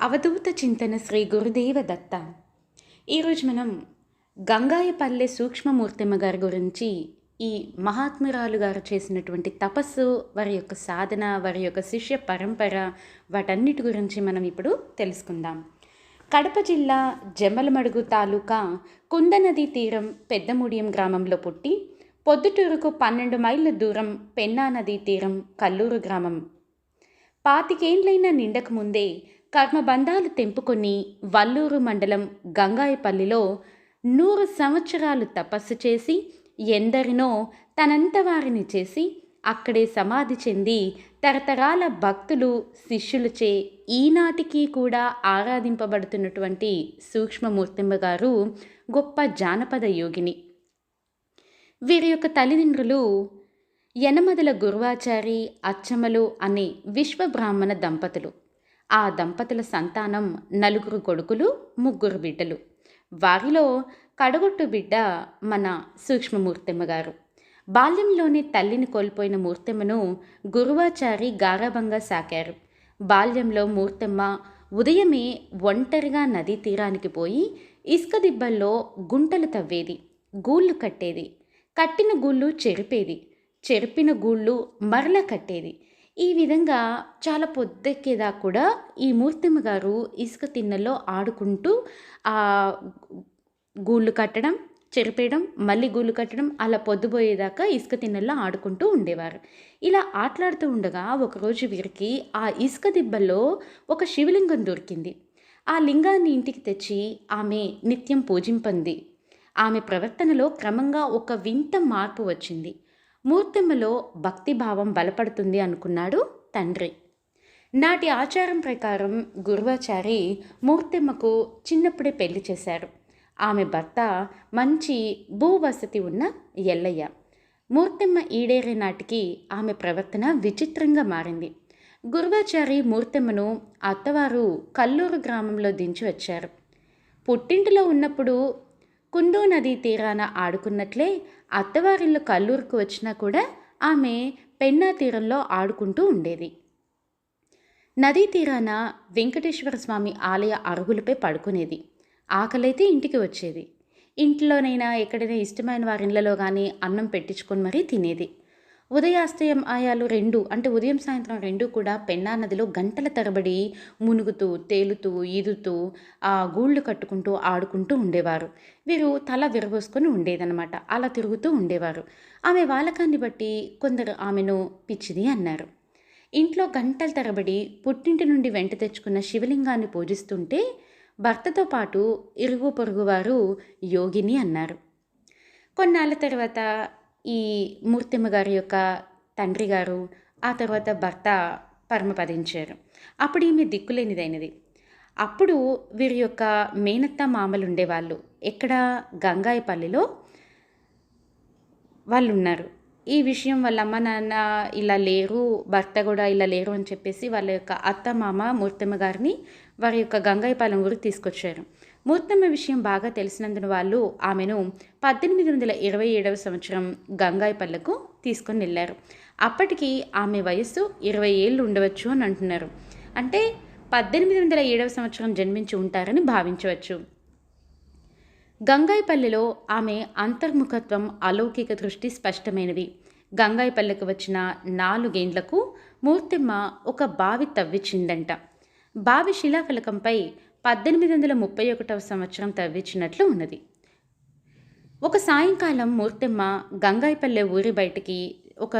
అవధూత చింతన శ్రీ గురుదేవ దత్త. ఈరోజు మనం గంగాయపల్లె సూక్ష్మమూర్తిమ్మ గారి గురించి ఈ మహాత్మురాలు గారు చేసినటువంటి తపస్సు వారి యొక్క సాధన వారి యొక్క శిష్య పరంపర వాటన్నిటి గురించి మనం ఇప్పుడు తెలుసుకుందాం. కడప జిల్లా జమ్మలమడుగు తాలూకా కుందనది తీరం పెద్దముడియం గ్రామంలో పుట్టి పొద్దుటూరుకు పన్నెండు మైళ్ళ దూరం పెన్నా నదీ తీరం కల్లూరు గ్రామం. పాతికేండ్లైన నిండక ముందే కర్మబంధాలు తెంపుకొని వల్లూరు మండలం గంగాయపల్లిలో నూరు సంవత్సరాలు తపస్సు చేసి ఎందరినో తనంత వారిని చేసి అక్కడే సమాధి చెంది తరతరాల భక్తులు శిష్యులచే ఈనాటికి కూడా ఆరాధింపబడుతున్నటువంటి సూక్ష్మమూర్తింబ గారు గొప్ప జానపద యోగిని. వీరి యొక్క తల్లిదండ్రులు యనమదల గురువాచారి అచ్చమలు అనే విశ్వబ్రాహ్మణ దంపతులు. ఆ దంపతుల సంతానం నలుగురు కొడుకులు ముగ్గురు బిడ్డలు. వారిలో కడగొట్టు బిడ్డ మన సూక్ష్మమూర్తెమ్మ గారు బాల్యంలోనే తల్లిని కోల్పోయిన మూర్తెమ్మను గురువాచారి గారాభంగా సాకారు. బాల్యంలో మూర్తెమ్మ ఉదయమే ఒంటరిగా నదీ తీరానికి పోయి ఇసుక దిబ్బల్లో గుంటలు తవ్వేది గూళ్ళు కట్టేది. కట్టిన గూళ్ళు చెరిపేది. చెరిపిన గూళ్ళు మరల కట్టేది. ఈ విధంగా చాలా పొద్దెక్కేదా కూడా ఈ మూర్తిమ్మ గారు ఇసుక తిన్నెలో ఆడుకుంటూ ఆ గూళ్ళు కట్టడం చెరిపేయడం మళ్ళీ గూళ్ళు కట్టడం అలా పొద్దుపోయేదాకా ఇసుక తిన్నెల్లో ఆడుకుంటూ ఉండేవారు. ఇలా ఆటలాడుతూ ఉండగా ఒకరోజు వీరికి ఆ ఇసుక దిబ్బల్లో ఒక శివలింగం దొరికింది. ఆ లింగాన్ని ఇంటికి తెచ్చి ఆమె నిత్యం పూజింపంది. ఆమె ప్రవర్తనలో క్రమంగా ఒక వింత మార్పు వచ్చింది. మూర్తిమ్మలో భక్తిభావం బలపడుతుంది అనుకున్నాడు తండ్రి. నాటి ఆచారం ప్రకారం గురువాచారి మూర్తిమ్మకు చిన్నప్పుడే పెళ్ళి చేశారు. ఆమె భర్త మంచి భూవసతి ఉన్న ఎల్లయ్య. మూర్తిమ్మ ఈడేరే నాటికి ఆమె ప్రవర్తన విచిత్రంగా మారింది. గురువాచారి మూర్తిమ్మను అత్తవారు కల్లూరు గ్రామంలో దించి వచ్చారు. పుట్టింటిలో ఉన్నప్పుడు కుందు నదీ తీరాన ఆడుకున్నట్లే అత్తవారిళ్ళు కల్లూరుకు వచ్చినా కూడా ఆమె పెన్నా తీరంలో ఆడుకుంటూ ఉండేది. నదీ తీరాన వెంకటేశ్వర స్వామి ఆలయ అరుగులపై పడుకునేది. ఆకలైతే ఇంటికి వచ్చేది. ఇంట్లోనైనా ఎక్కడైనా ఇష్టమైన వారి కానీ అన్నం పెట్టించుకొని మరీ తినేది. ఉదయాస్తయం ఆయాలు రెండు అంటే ఉదయం సాయంత్రం రెండు కూడా పెన్నా నదిలో గంటల తరబడి మునుగుతూ తేలుతూ ఈదుతూ ఆ గూళ్ళు కట్టుకుంటూ ఆడుకుంటూ ఉండేవారు. వీరు తల విరబోసుకొని ఉండేదన్నమాట. అలా తిరుగుతూ ఉండేవారు. ఆమె వాలకాన్ని బట్టి కొందరు ఆమెను పిచ్చిది అన్నారు. ఇంట్లో గంటల తరబడి పుట్టింటి నుండి వెంట తెచ్చుకున్న శివలింగాన్ని పూజిస్తుంటే భర్తతో పాటు ఇరుగు పొరుగు వారు యోగిని అన్నారు. కొన్నాళ్ళ తర్వాత ఈ మూర్తిమ్మ గారి యొక్క తండ్రి గారు ఆ తర్వాత భర్త పరమపదించారు అప్పుడు ఈమె దిక్కులేనిదైనది. అప్పుడు వీరి యొక్క మేనత్త మామలు ఉండేవాళ్ళు ఎక్కడ? గంగాయపల్లిలో వాళ్ళు ఉన్నారు ఈ విషయం వాళ్ళ అమ్మ నాన్న ఇలా లేరు భర్త కూడా ఇలా లేరు అని చెప్పేసి వాళ్ళ యొక్క అత్త మామ మూర్తమ్మ గారిని వారి యొక్క గంగాయపాలెం ఊరికి తీసుకొచ్చారు. మూర్తమ్మ విషయం బాగా తెలిసినందున వాళ్ళు ఆమెను పద్దెనిమిది వందల ఇరవై ఏడవ సంవత్సరం గంగాయపల్లెకు తీసుకొని వెళ్ళారు. అప్పటికి ఆమె వయస్సు ఇరవై ఏళ్ళు ఉండవచ్చు అని అంటున్నారు. అంటే పద్దెనిమిది వందల ఏడవ సంవత్సరం జన్మించి ఉంటారని భావించవచ్చు. గంగాయపల్లెలో ఆమె అంతర్ముఖత్వం అలౌకిక దృష్టి స్పష్టమైనవి. గంగాయపల్లెకు వచ్చిన నాలుగేండ్లకు మూర్తిమ్మ ఒక బావి తవ్వించిందంట బావి శిలాఫలకంపై పద్దెనిమిది వందల ముప్పై ఒకటవ సంవత్సరం తవ్వించినట్లు ఉన్నది. ఒక సాయంకాలం మూర్తిమ్మ గంగాయపల్లె ఊరి బయటికి ఒక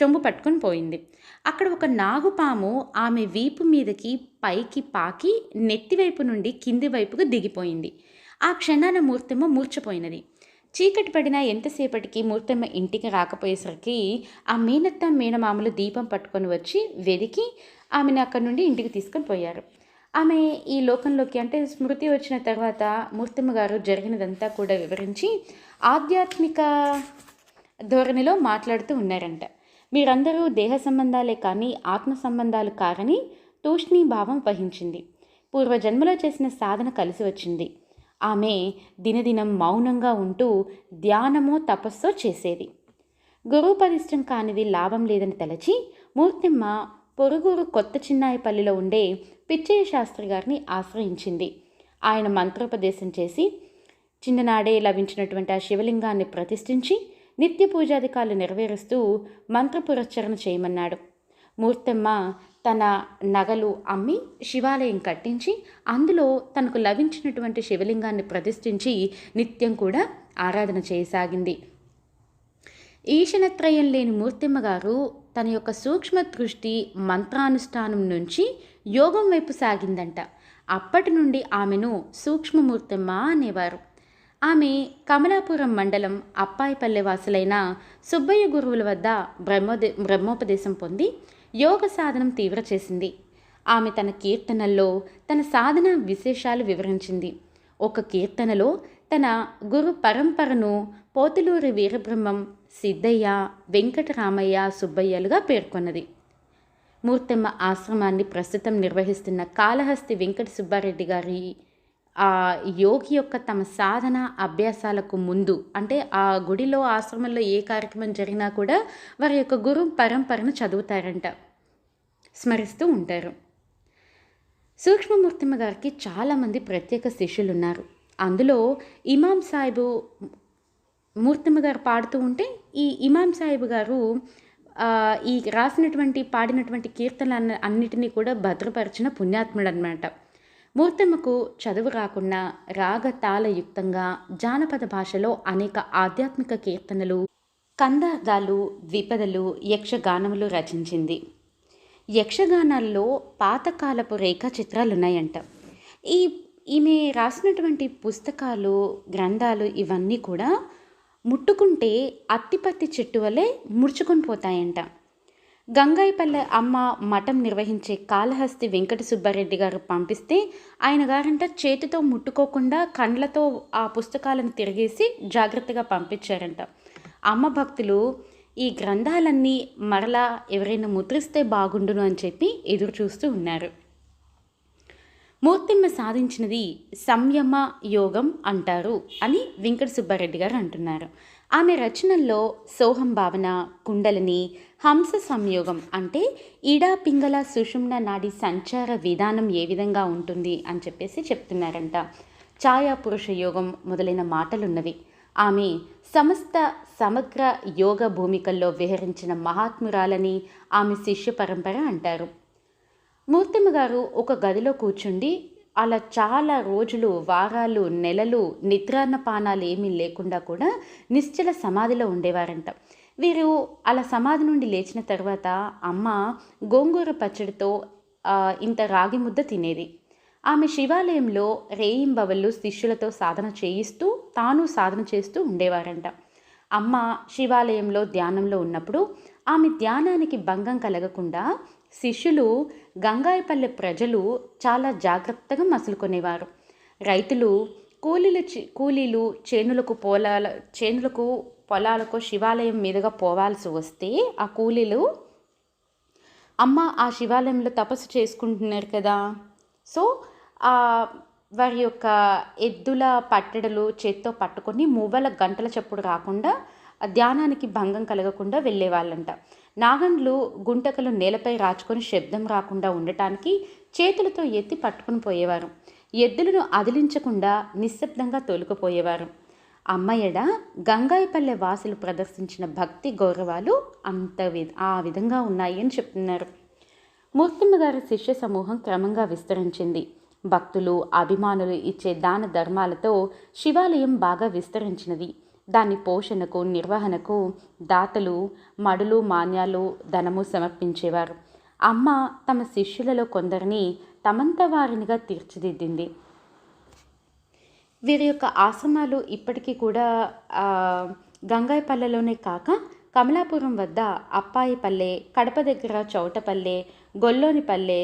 చెంబు పట్టుకొని పోయింది. అక్కడ ఒక నాగుపాము ఆమె వీపు మీదకి పైకి పాకి నెత్తివైపు నుండి కింది వైపుకు దిగిపోయింది. ఆ క్షణాన మూర్తిమ్మ మూర్చపోయినది చీకటి పడిన ఎంతసేపటికి మూర్తమ్మ ఇంటికి రాకపోయేసరికి ఆ మీనత్త మీనమామలు దీపం పట్టుకొని వచ్చి వెదికి ఆమెను అక్కడి నుండి ఇంటికి తీసుకొని పోయారు. ఆమె ఈ లోకంలోకి అంటే స్మృతి వచ్చిన తర్వాత మూర్తిమ్మ గారు జరిగినదంతా కూడా వివరించి ఆధ్యాత్మిక ధోరణిలో మాట్లాడుతూ ఉన్నారంట. మీరందరూ దేహ సంబంధాలే కానీ ఆత్మ సంబంధాలు కారని తూష్ణీభావం వహించింది. పూర్వజన్మలో చేసిన సాధన కలిసి వచ్చింది. ఆమె దినదినం మౌనంగా ఉంటూ ధ్యానమో తపస్సో చేసేది. గురుపదిష్టం కానిది లాభం లేదని తలచి మూర్తిమ్మ పొరుగురు కొత్త చిన్నాయిపల్లిలో ఉండే పిచ్చయ్య శాస్త్రి గారిని ఆశ్రయించింది. ఆయన మంత్రోపదేశం చేసి చిన్ననాడే లభించినటువంటి ఆ శివలింగాన్ని ప్రతిష్ఠించి నిత్య పూజాధికారులు నెరవేరుస్తూ మంత్రపురచ్చరణ చేయమన్నాడు. మూర్తమ్మ తన నగలు అమ్మి శివాలయం కట్టించి అందులో తనకు లభించినటువంటి శివలింగాన్ని ప్రతిష్ఠించి నిత్యం కూడా ఆరాధన చేయసాగింది. ఈశనత్రయం లేని మూర్తిమ్మ గారు తన యొక్క సూక్ష్మ దృష్టి మంత్రానుష్ఠానం నుంచి యోగం వైపు సాగిందంట. అప్పటి నుండి ఆమెను సూక్ష్మమూర్తిమ్మ అనేవారు. ఆమె కమలాపురం మండలం అప్పాయిపల్లె వాసులైన సుబ్బయ్య గురువుల వద్ద బ్రహ్మోదే బ్రహ్మోపదేశం పొంది యోగ సాధనం తీవ్ర చేసింది. ఆమె తన కీర్తనల్లో తన సాధన విశేషాలు వివరించింది. ఒక కీర్తనలో తన గురు పరంపరను పోతులూరి వీరబ్రహ్మం సిద్ధయ్య వెంకటరామయ్య సుబ్బయ్యలుగా పేర్కొన్నది. మూర్తమ్మ ఆశ్రమాన్ని ప్రస్తుతం నిర్వహిస్తున్న కాళహస్తి వెంకట సుబ్బారెడ్డి గారి ఆ యోగి యొక్క తమ సాధన అభ్యాసాలకు ముందు అంటే ఆ గుడిలో ఆశ్రమంలో ఏ కార్యక్రమం జరిగినా కూడా వారి యొక్క గురు పరంపరను చదువుతారంట స్మరిస్తూ ఉంటారు. సూక్ష్మమూర్తిమ్మ గారికి చాలామంది ప్రత్యేక శిష్యులు ఉన్నారు అందులో ఇమాం సాహిబు మూర్తిమ్మ గారు పాడుతూ ఉంటే ఈ ఇమాం సాహిబ్ గారు ఈ రాసినటువంటి పాడినటువంటి కీర్తనలు అన్నిటినీ కూడా భద్రపరిచిన పుణ్యాత్ముడు అనమాట మూర్తమ్మకు చదువు రాకుండా రాగ తాళయుక్తంగా జానపద భాషలో అనేక ఆధ్యాత్మిక కీర్తనలు కందార్థాలు ద్విపదలు యక్షగానములు రచించింది. యక్షగానాల్లో పాతకాలపు రేఖా చిత్రాలు ఉన్నాయంట ఈ ఈమె రాసినటువంటి పుస్తకాలు గ్రంథాలు ఇవన్నీ కూడా ముట్టుకుంటే అత్తిపత్తి చెట్టు వలె ముడుచుకొని పోతాయంట. గంగాయిపల్లె అమ్మ మఠం నిర్వహించే కాళహస్తి వెంకట సుబ్బారెడ్డి గారు పంపిస్తే ఆయన గారంట చేతితో ముట్టుకోకుండా కండ్లతో ఆ పుస్తకాలను తిరిగేసి జాగ్రత్తగా పంపించారంట. అమ్మ భక్తులు ఈ గ్రంథాలన్నీ మరలా ఎవరైనా ముద్రిస్తే బాగుండును అని చెప్పి ఎదురు చూస్తూ ఉన్నారు. మూర్తిమ్మ సాధించినది సంయమ యోగం అంటారు అని వెంకట సుబ్బారెడ్డి గారు అంటున్నారు. ఆమె రచనల్లో సోహం భావన కుండలిని హంస సంయోగం అంటే ఈడా పింగళ సుషుమ్న నాడి సంచార విధానం ఏ విధంగా ఉంటుంది అని చెప్పేసి చెప్తున్నారంట. ఛాయా పురుష యోగం మొదలైన మాటలున్నవి. ఆమె సమస్త సమగ్ర యోగ భూమికల్లో విహరించిన మహాత్మురాలని ఆమె శిష్య పరంపర అంటారు. మూర్తిమ్మ గారు ఒక గదిలో కూర్చుండి అలా చాలా రోజులు వారాలు నెలలు నిద్రాన్నపానాలు ఏమీ లేకుండా కూడా నిశ్చల సమాధిలో ఉండేవారంట. వీరు అలా సమాధి నుండి లేచిన తర్వాత అమ్మ గోంగూర పచ్చడితో ఇంత రాగి ముద్ద తినేది. ఆమె శివాలయంలో రేయింబవళ్ళు శిష్యులతో సాధన చేయిస్తూ తాను సాధన చేస్తూ ఉండేవారంట. అమ్మ శివాలయంలో ధ్యానంలో ఉన్నప్పుడు ఆమె ధ్యానానికి భంగం కలగకుండా శిష్యులు గంగాయపల్లె ప్రజలు చాలా జాగ్రత్తగా మసులుకునేవారు. రైతులు కూలీలు చి- కూలీలు చేనులకు పొలాల చేనులకు పొలాలకు శివాలయం మీదుగా పోవాల్సి వస్తే ఆ కూలీలు అమ్మ ఆ శివాలయంలో తపస్సు చేసుకుంటున్నారు కదా! సో ఆ వారి యొక్క ఎద్దుల పట్టడలు చేత్తో పట్టుకొని మూవల గంటల చప్పుడు రాకుండా ధ్యానానికి భంగం కలగకుండా వెళ్ళేవాళ్ళంట. నాగండ్లు గుంటకలు నేలపై రాచుకొని శబ్దం రాకుండా ఉండటానికి చేతులతో ఎత్తి పట్టుకుని పోయేవారు. ఎద్దులను అదిలించకుండా నిశ్శబ్దంగా తోలుకుపోయేవారు. అమ్మయ్యడ గంగాయపల్లె వాసులు ప్రదర్శించిన భక్తి గౌరవాలు అంత వి ఆ విధంగా ఉన్నాయి అని చెప్తున్నారు. మూర్తిమ్మ గారి శిష్య సమూహం క్రమంగా విస్తరించింది. భక్తులు అభిమానులు ఇచ్చే దాన ధర్మాలతో శివాలయం బాగా విస్తరించినది. దాని పోషణకు నిర్వహణకు దాతలు మడులు మాన్యాలు ధనము సమర్పించేవారు. అమ్మ తమ శిష్యులలో కొందరిని తమంత వారినిగా తీర్చిదిద్దింది. వీరి యొక్క ఆశ్రమాలు ఇప్పటికీ కూడా గంగాయపల్లెలోనే కాక కమలాపురం వద్ద అప్పాయిపల్లె కడప దగ్గర చౌటపల్లె గొల్లోనిపల్లె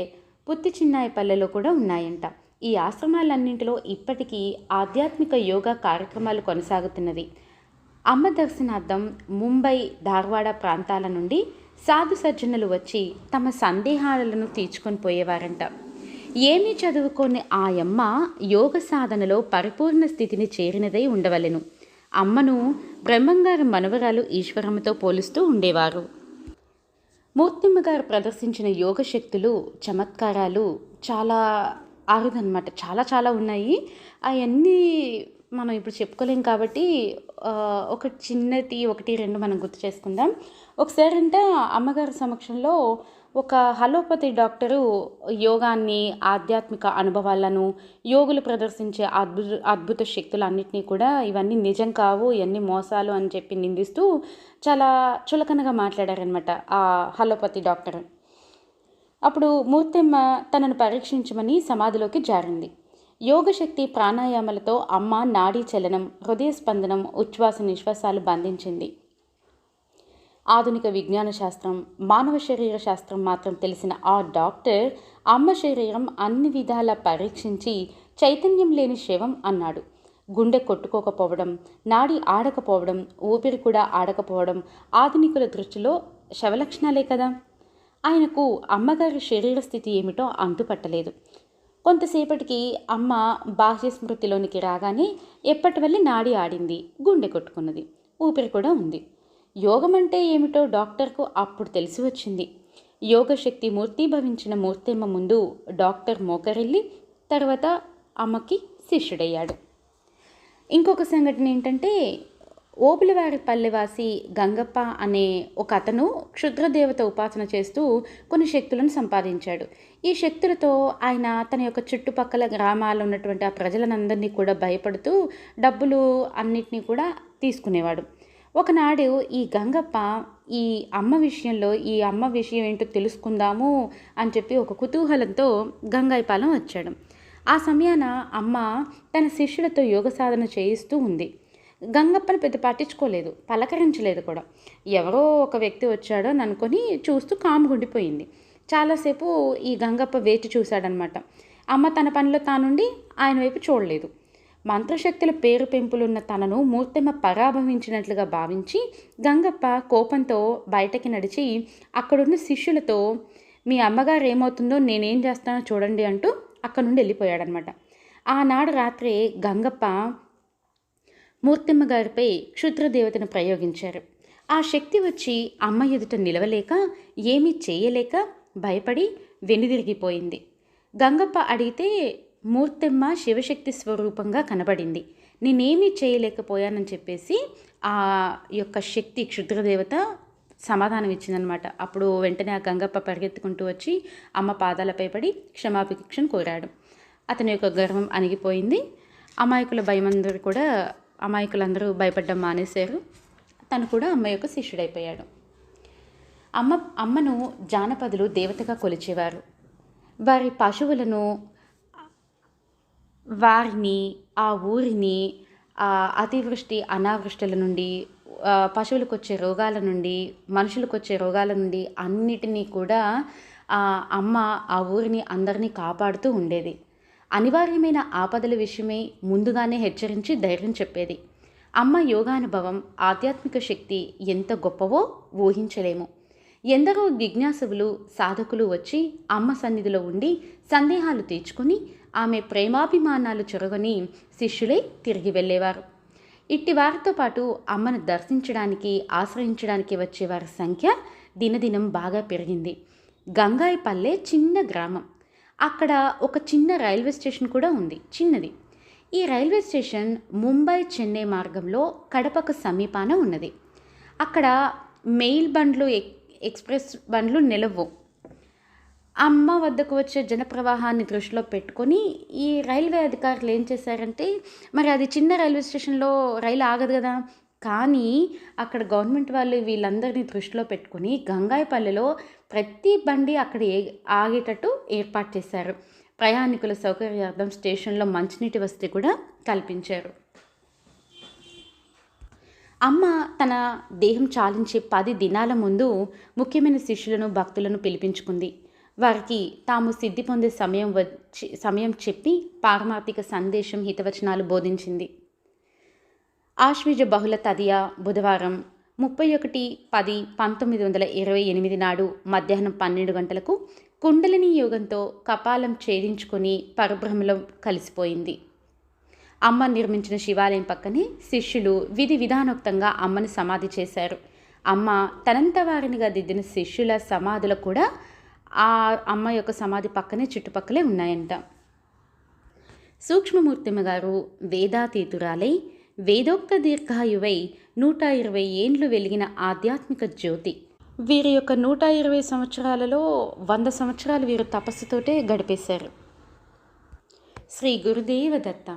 పుత్తి చిన్నాయిపల్లెలో కూడా ఉన్నాయంట. ఈ ఆశ్రమాలన్నింటిలో ఇప్పటికీ ఆధ్యాత్మిక యోగా కార్యక్రమాలు కొనసాగుతున్నవి అమ్మ దర్శనార్థం ముంబై ధార్వాడ ప్రాంతాల నుండి సాధు సజ్జనులు వచ్చి తమ సందేహాలను తీర్చుకొని పోయేవారంట. ఏమీ చదువుకొని ఆ అమ్మ యోగ సాధనలో పరిపూర్ణ స్థితిని చేరినదై ఉండవలెను. అమ్మను బ్రహ్మంగారి మనవరాలు ఈశ్వరమ్మతో పోలుస్తూ ఉండేవారు. మూర్తిమ్మ గారు ప్రదర్శించిన యోగ శక్తులు చమత్కారాలు చాలా అరుదనమాట చాలా చాలా ఉన్నాయి. అవన్నీ మనం ఇప్పుడు చెప్పుకోలేం కాబట్టి ఒక చిన్నటి ఒకటి రెండు మనం గుర్తు చేసుకుందాం. ఒకసారి అంటే అమ్మగారి సమక్షంలో ఒక హలోపతి డాక్టరు యోగాన్ని ఆధ్యాత్మిక అనుభవాలను యోగులు ప్రదర్శించే అద్భుత అద్భుత శక్తులన్నింటినీ కూడా ఇవన్నీ నిజం కావు ఇవన్నీ మోసాలు అని చెప్పి నిందిస్తూ చాలా చులకనగా మాట్లాడారనమాట ఆ హలోపతి డాక్టర్. అప్పుడు మూర్తెమ్మ తనను పరీక్షించమని సమాధిలోకి జారింది. యోగశక్తి ప్రాణాయామాలతో అమ్మ నాడీ చలనం హృదయ స్పందనం ఉచ్ఛ్వాస నిశ్వాసాలు బంధించింది. ఆధునిక విజ్ఞాన శాస్త్రం మానవ శరీర శాస్త్రం మాత్రం తెలిసిన ఆ డాక్టర్ అమ్మ శరీరం అన్ని విధాల పరీక్షించి చైతన్యం లేని శవం అన్నాడు. గుండె కొట్టుకోకపోవడం నాడి ఆడకపోవడం ఊపిరి కూడా ఆడకపోవడం ఆధునికుల దృష్టిలో శవలక్షణాలే కదా. ఆయనకు అమ్మగారి శరీర స్థితి ఏమిటో అంతుపట్టలేదు. కొంతసేపటికి అమ్మ బాహ్య స్మృతిలోనికి రాగానే ఎప్పటి వల్ల నాడి ఆడింది గుండె కొట్టుకున్నది. ఊపిరి కూడా ఉంది. యోగం అంటే ఏమిటో డాక్టర్కు అప్పుడు తెలిసి వచ్చింది. యోగశక్తి మూర్తీభవించిన మూర్తిమ్మ ముందు డాక్టర్ మోకరిల్లి తర్వాత అమ్మకి శిష్యుడయ్యాడు. ఇంకొక సంఘటన ఏంటంటే ఓబులవారి పల్లెవాసి గంగప్ప అనే ఒక అతను క్షుద్రదేవత ఉపాసన చేస్తూ కొన్ని శక్తులను సంపాదించాడు. ఈ శక్తులతో ఆయన తన యొక్క చుట్టుపక్కల గ్రామాల్లో ఉన్నటువంటి ఆ ప్రజలనందరినీ కూడా భయపడుతూ డబ్బులు అన్నిటినీ కూడా తీసుకునేవాడు. ఒకనాడు ఈ గంగప్ప ఈ అమ్మ విషయంలో ఈ అమ్మ విషయం ఏంటో తెలుసుకుందాము అని చెప్పి ఒక కుతూహలంతో గంగాయపాలెం వచ్చాడు. ఆ సమయాన అమ్మ తన శిష్యులతో యోగ సాధన చేయిస్తూ ఉంది. గంగప్పని పెద్ద పట్టించుకోలేదు పలకరించలేదు కూడా. ఎవరో ఒక వ్యక్తి వచ్చాడో అని అనుకొని చూస్తూ కాముగుండిపోయింది చాలాసేపు ఈ గంగప్ప వేచి చూశాడనమాట. అమ్మ తన పనిలో తానుండి ఆయన వైపు చూడలేదు. మంత్రశక్తుల పేరు పెంపులున్న తనను మూర్తిమ పరాభవించినట్లుగా భావించి గంగప్ప కోపంతో బయటకి నడిచి అక్కడున్న శిష్యులతో మీ అమ్మగారు ఏమవుతుందో నేనేం చేస్తానో చూడండి అంటూ అక్కడ నుండి వెళ్ళిపోయాడనమాట. ఆనాడు రాత్రి గంగప్ప మూర్తిమ్మ గారిపై క్షుద్రదేవతను ప్రయోగించారు. ఆ శక్తి వచ్చి అమ్మ ఎదుట నిలవలేక ఏమీ చేయలేక భయపడి వెనుదిరిగిపోయింది. గంగప్ప అడిగితే మూర్తెమ్మ శివశక్తి స్వరూపంగా కనబడింది. నేనేమీ చేయలేకపోయానని చెప్పేసి ఆ యొక్క శక్తి క్షుద్రదేవత సమాధానం ఇచ్చిందనమాట. అప్పుడు వెంటనే ఆ గంగప్ప పరిగెత్తుకుంటూ వచ్చి అమ్మ పాదాలపై పడి క్షమాభిక్షను కోరాడు. అతని యొక్క గర్వం అణిగిపోయింది. అమాయకుల భయమందరూ కూడా అమాయకులందరూ భయపడ్డం మానేశారు. తను కూడా అమ్మ యొక్క శిష్యుడైపోయాడు. అమ్మ అమ్మను జానపదులు దేవతగా కొలిచేవారు. వారి పశువులను వారిని ఆ ఊరిని ఆ అతివృష్టి అనావృష్టిల నుండి పశువులకు వచ్చే రోగాల నుండి మనుషులకు వచ్చే రోగాల నుండి అన్నిటినీ కూడా అమ్మ ఆ ఊరిని అందరినీ కాపాడుతూ ఉండేది. అనివార్యమైన ఆపదల విషయమై ముందుగానే హెచ్చరించి ధైర్యం చెప్పేది. అమ్మ యోగానుభవం ఆధ్యాత్మిక శక్తి ఎంత గొప్పవో ఊహించలేము. ఎందరో జిజ్ఞాసువులు సాధకులు వచ్చి అమ్మ సన్నిధిలో ఉండి సందేహాలు తీర్చుకొని ఆమె ప్రేమాభిమానాలు చొరగని శిష్యులై తిరిగి వెళ్ళేవారు. ఇట్టి వారితో పాటు అమ్మను దర్శించడానికి ఆశ్రయించడానికి వచ్చే వారి సంఖ్య దినదినం బాగా పెరిగింది. గంగాయిపల్లె చిన్న గ్రామం. అక్కడ ఒక చిన్న రైల్వే స్టేషన్ కూడా ఉంది చిన్నది. ఈ రైల్వే స్టేషన్ ముంబై చెన్నై మార్గంలో కడపకు సమీపాన ఉన్నది. అక్కడ మెయిల్ బండ్లు ఎక్ ఎక్స్ప్రెస్ బండ్లు నిలవు. అమ్మ వద్దకు వచ్చే జనప్రవాహాన్ని దృష్టిలో పెట్టుకొని ఈ రైల్వే అధికారులు ఏం చేశారంటే మరి అది చిన్న రైల్వే స్టేషన్లో రైలు ఆగదు కదా కానీ అక్కడ గవర్నమెంట్ వాళ్ళు వీళ్ళందరినీ దృష్టిలో పెట్టుకుని గంగాయపల్లిలో ప్రతి బండి అక్కడ ఏ ఆగేటట్టు ఏర్పాటు చేశారు. ప్రయాణికుల సౌకర్యార్థం స్టేషన్లో మంచినీటి వసతి కూడా కల్పించారు. అమ్మ తన దేహం చాలించే పది దినాల ముందు ముఖ్యమైన శిష్యులను భక్తులను పిలిపించుకుంది. వారికి తాము సిద్ధి పొందే సమయం వచ్చి సమయం చెప్పి పారమార్థిక సందేశం హితవచనాలు బోధించింది. ఆశ్వీజ బహుళ తదియ బుధవారం ముప్పై ఒకటి పది పంతొమ్మిది వందల ఇరవై ఎనిమిది నాడు మధ్యాహ్నం పన్నెండు గంటలకు కుండలిని యోగంతో కపాలం ఛేదించుకొని పరబ్రహ్మలో కలిసిపోయింది. అమ్మ నిర్మించిన శివాలయం పక్కనే శిష్యులు విధి విధానోక్తంగా అమ్మని సమాధి చేశారు. అమ్మ తనంత వారినిగా దిద్దిన శిష్యుల సమాధులు కూడా ఆ అమ్మ యొక్క సమాధి పక్కనే చుట్టుపక్కలే ఉన్నాయంట. సూక్ష్మమూర్తిమ్మ గారు వేదాతీతురాలై వేదోక్త దీర్ఘాయువై నూట ఇరవై ఏండ్లు వెలిగిన ఆధ్యాత్మిక జ్యోతి. వీరి యొక్క నూట ఇరవై సంవత్సరాలలో వంద సంవత్సరాలు వీరు తపస్సుతోటే గడిపేశారు. శ్రీ గురుదేవ దత్త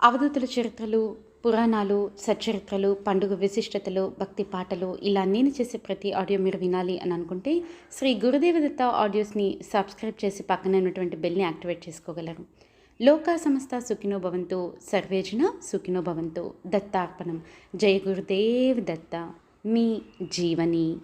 అవధూతుల చరిత్రలు పురాణాలు సచ్చరిత్రలు పండుగ విశిష్టతలు భక్తి పాటలు ఇలా నేను చేసే ప్రతి ఆడియో మీరు వినాలి అని అనుకుంటే శ్రీ గురుదేవ దత్త ఆడియోస్ని సబ్స్క్రైబ్ చేసి పక్కనే ఉన్నటువంటి బెల్ని యాక్టివేట్ చేసుకోగలరు. లోకా సమస్త సుఖినో భవంతు సర్వేజన సుఖినో భవంతు. దత్తార్పణం. జయ గురుదేవ్ దత్త. మీ జీవని.